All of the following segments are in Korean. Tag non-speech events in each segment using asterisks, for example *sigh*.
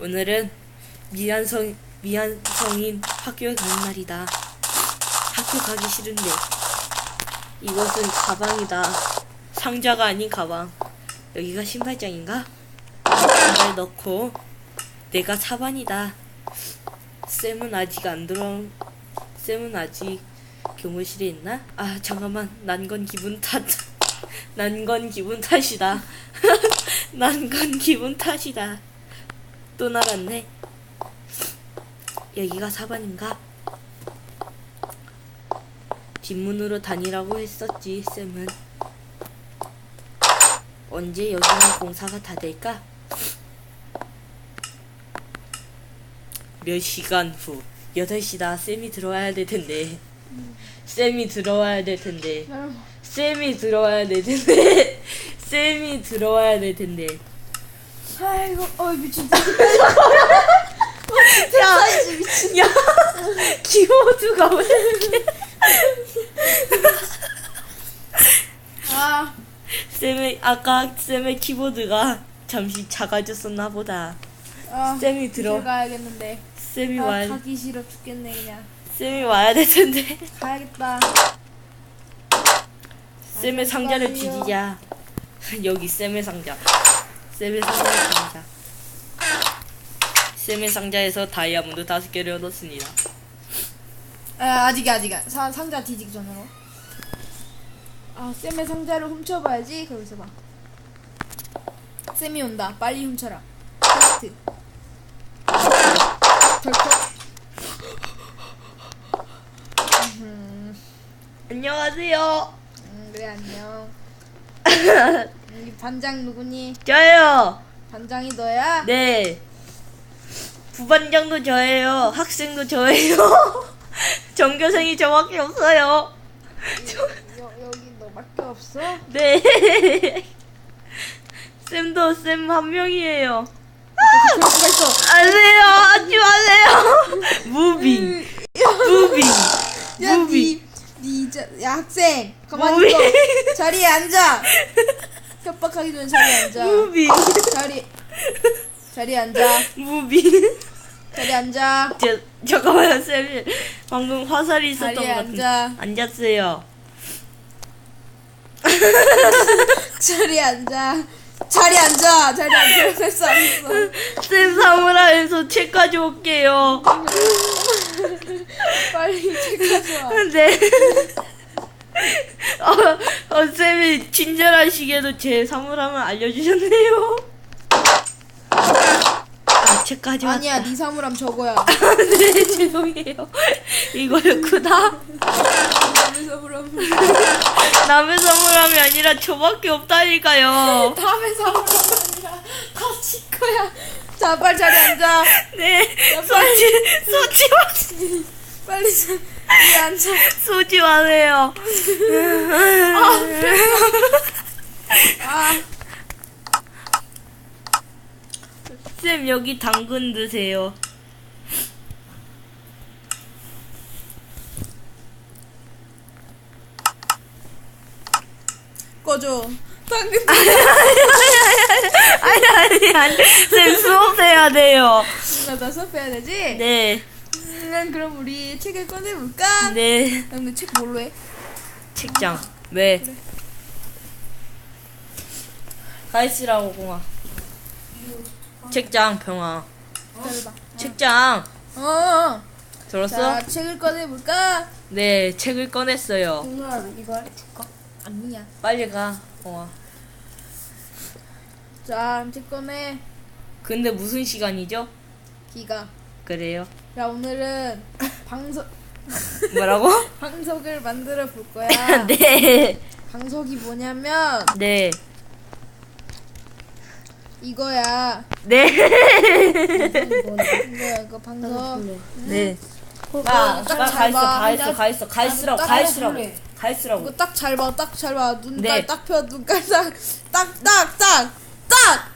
오늘은 미안성 미안성인 학교에 가는 날이다. 학교 가기 싫은데 이것은 가방이다. 상자가 아닌 가방. 여기가 신발장인가? 신발 넣고 내가 사반이다. 쌤은 아직 안 들어. 쌤은 아직 교무실에 있나? 아 잠깐만 난 건 기분 탓. *laughs* 난 건 기분 탓이다. *laughs* 난 건 기분 탓이다. 또 날았네. 여기가 사반인가? 뒷문으로 다니라고 했었지, 쌤은. 언제 여기는 공사가 다 될까? 몇 시간 후. 8시다. 쌤이 들어와야 될 텐데. 쌤이 들어와야 될 텐데. 쌤이 들어와야 될 텐데. *laughs* 쌤이 들어와야 될 텐데. 아이고, 어 미친. 야, 야, 키보드가 왜 이렇게. 아, 쌤의, 아까 쌤의 키보드가 잠시 작아졌었나 보다. 아, 쌤이 들어, 가야겠는데. 쌤이 아, 와, 가기 싫어 죽겠네 그냥. 쌤이 와야 될 텐데. 가야겠다. 쌤의 상자를. 뒤지자. 여기 쌤의 상자. 쌤의 상자를 뒤지자. 쌤의 상자에서 다이아몬드 다섯 개를 얻었습니다. 아, 아직이야, 아직이야. 사, 상자 뒤지기 전으로. 아, 쌤의 상자를 훔쳐봐야지. 거기서 봐. 쌤이 온다. 빨리 훔쳐라. 퀘스트. 덜컥. 음, 안녕하세요. 음, 그래 안녕. *laughs* 음, 이 반장 누구니? 저요. 반장이 너야? 네. 부반장도 저예요. 학생도 저예요. *laughs* 전교생이 저밖에 없어요. 여, 여기 너밖에 없어? 네. *laughs* 쌤도 쌤 한 명이에요. 그럴 수가 있어. 안 돼요. 하지 마세요. *laughs* 무빙. 무빙. 야, 무빙. 니, 니, 자, 야, 학생. 가만히 무빙. 있어. 자리에 앉아. 협박하기 전에 자리에 앉아. 무빙. 자리, 자리에 앉아. 무빙. 자리에 앉아. 저, 잠깐만요, 쌤. 방금 화살이 있었던 것 자리에 같은데. 앉아. 앉았어요. *laughs* 자리에 앉아. 자리에 앉아. 자리에 앉아. 됐어, 알았어. 쌤 사무라에서 책 가져올게요. 빨리 책 가져와. 네. 어, 어, 쌤이 친절하시게도 제 사물함을 알려주셨네요. 아, 책까지 왔다. 아니야, 네 사물함 저거야. *laughs* 네, 죄송해요. 이거였구나. 남의 사물함. 남의 사물함이 아니라 저밖에 없다니까요. 다음에 사물함 아니라 다지 거야. 자, 빨리 자리에 앉아. 네, 야, 쏘지, 쏘지 마세요. 빨리 앉아. 쏘지 마세요. 아, 쌤, 여기 당근 드세요. 꺼줘. 당근. 아니, 아니, 아니. 쌤, 수업해야 돼요. 나다 수업해야 되지? 네, 음, 그럼 우리 책을 꺼내볼까? 네. 야, 근데 책 뭘로 해? 책장. 왜? 가있으라고, 공아. 책장, 병아. 기다려봐. 책장. 어, 어. 들었어? 자, 책을 꺼내볼까? 네, 책을 꺼냈어요. 오늘 이거 줄까? 아니야. 빨리 가, 공아. 자, 책 꺼내. 근데 무슨 시간이죠? 기가. 그래요? 야, 오늘은 방석 뭐라고? *laughs* 방석을 만들어 볼 거야. *laughs* 네. 방석이 뭐냐면 네. 이거야. 네. 이거야, 이거 방석. 네. 어, 아, 딱 가, 잘가 있어, 봐. 가 있어, 가 있어, 가 있으라고, 딱가 있으라고. 가 있으라고. 이거 딱 잘 봐, 딱 잘 봐. 눈깔 네. 딱 펴, 눈깔 딱, 딱, 딱, 딱, 딱,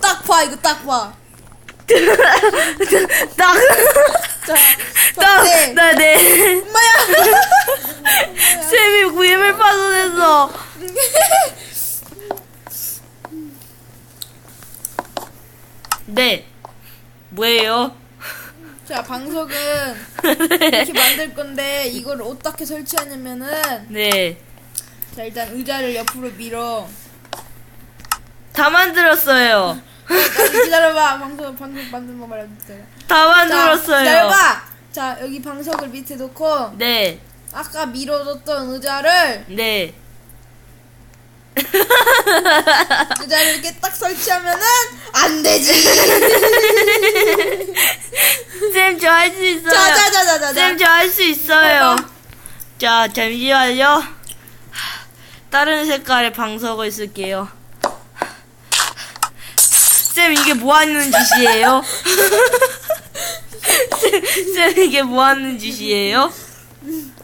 딱 봐, 이거 딱 봐. 딱, 자, 딱, 네. 나, 네. 엄마야. 쌤이 구임을 파손했어. 네. 뭐예요? 자 방석은 이렇게 만들 건데 이걸 어떻게 설치하냐면은 네. 자 일단 의자를 옆으로 밀어 다 만들었어요. 어, 나 기다려봐 방석 방석 만드는 거 말해줄게 다자 만들었어요. 기다려봐 자 여기 방석을 밑에 놓고 네. 아까 밀어뒀던 의자를 네. *laughs* 의자를 이렇게 딱 설치하면은 안 되지 *laughs* 쌤, 저 할 수 있어요. 자자자자자 쌤, 저 할 수 있어요. 봐봐. 자, 잠시만요. 다른 색깔의 방석을 쓸게요. 쌤, 이게 뭐 하는 짓이에요? 쌤, *laughs* 쌤, 이게 뭐 하는 짓이에요? 음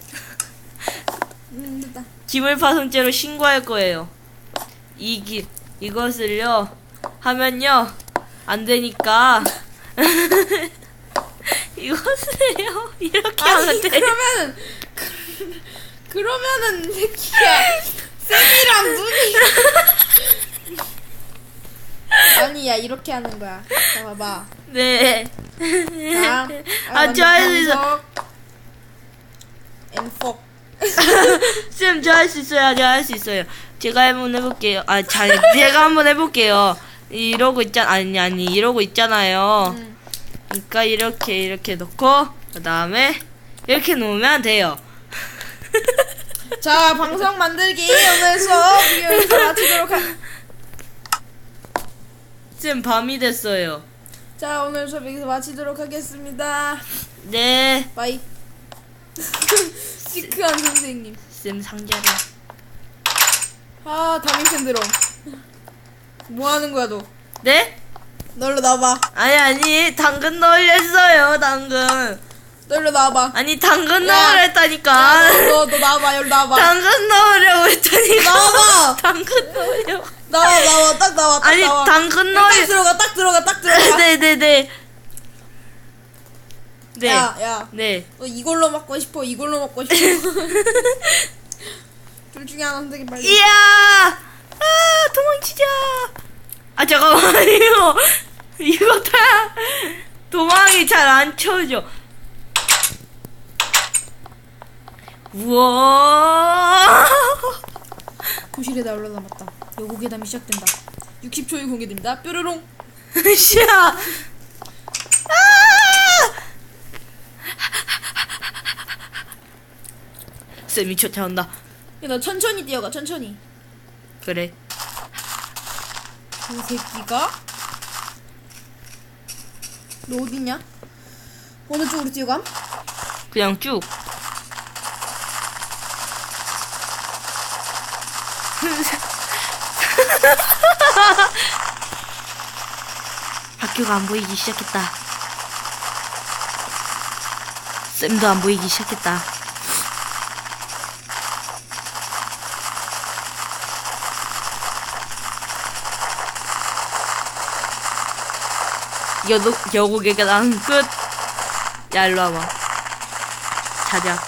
됐다 기물 파손죄로 신고할 거예요. 이 기, 이것을요, 하면요, 안 되니까. *laughs* 이것을요, 이렇게 하면 아니 돼. 그러면은 그, 그러면은 새끼야 쌤이랑 눈이 *laughs* 아니야 이렇게 하는 거야 자 봐봐 네. 자 아, 저할수 있어. 엔폭 쌤, 저 할 수 있어요. 제가 할수 있어요. 제가 한번 해볼게요. 아, 자, 제가 한번 해볼게요. 이러고 있잖, 아니, 아니, 이러고 있잖아요. 음. 그러니까 이렇게, 이렇게 놓고, 그 다음에, 이렇게 놓으면 돼요. *laughs* 자 방송 만들기 오늘 수업 여기서 마치도록 하... 쌤, 밤이 됐어요. 자 오늘 수업 여기서 마치도록 하겠습니다 네. 바이 *laughs* 시크한 선생님 쌤, 상자를. 아 다민 샌드롬 뭐 하는 거야 너 네? 널로 나와봐 아니, 아니, 당근 넣으려 했어요, 당근. 널로 나와봐 아니, 당근 야. 넣으려 했다니까. 너, 너 나와봐 여기 나와봐 당근 넣으려고 했다니까. 나와봐 *laughs* 당근 넣으려고. 나와 나와 딱 나와 딱 아니, 나와 당근 딱 넣으려. 들어가 딱 들어가 딱 들어가 네네네. 네. 야야 네. 너 이걸로 먹고 싶어 이걸로 먹고 싶어 *laughs* 둘 중에 하나 선택해 빨리 이야! 아, 도망치자! 아, 잠깐만요. *laughs* 이거 다, 도망이 잘 안 쳐져. 우와! 교실에다 올라남았다 요고 계담이 시작된다 60초에 공개됩니다 뾰로롱 씨야! 아! 쌤이 쫓아온다. 야 나 천천히 뛰어가 천천히 그래. 그 새끼가 너 어딨냐? 어느 쪽으로 뛰어감? 그냥 쭉. *laughs* *laughs* 학교가 안 보이기 시작했다. 쌤도 안 보이기 시작했다. 여도, 여고개 계단 끝. 야, 일로 와봐. 자자.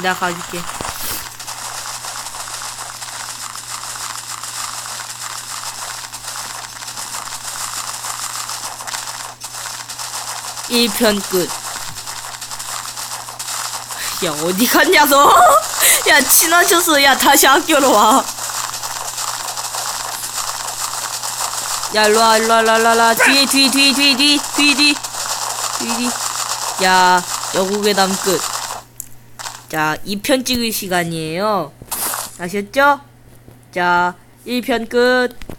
내가 가줄게. 일편 끝. 야, 어디 갔냐, 너? *laughs* 야, 친하셨어. 야, 다시 학교로 와. 야, 일로 와, 일로 와, 일로 와, 일로 와. 뒤에, 뒤, 뒤, 뒤, 뒤, 뒤, 뒤. 뒤, 뒤. 야, 여고괴담 끝. 자, 2편 찍을 시간이에요. 아셨죠? 자, 1편 끝.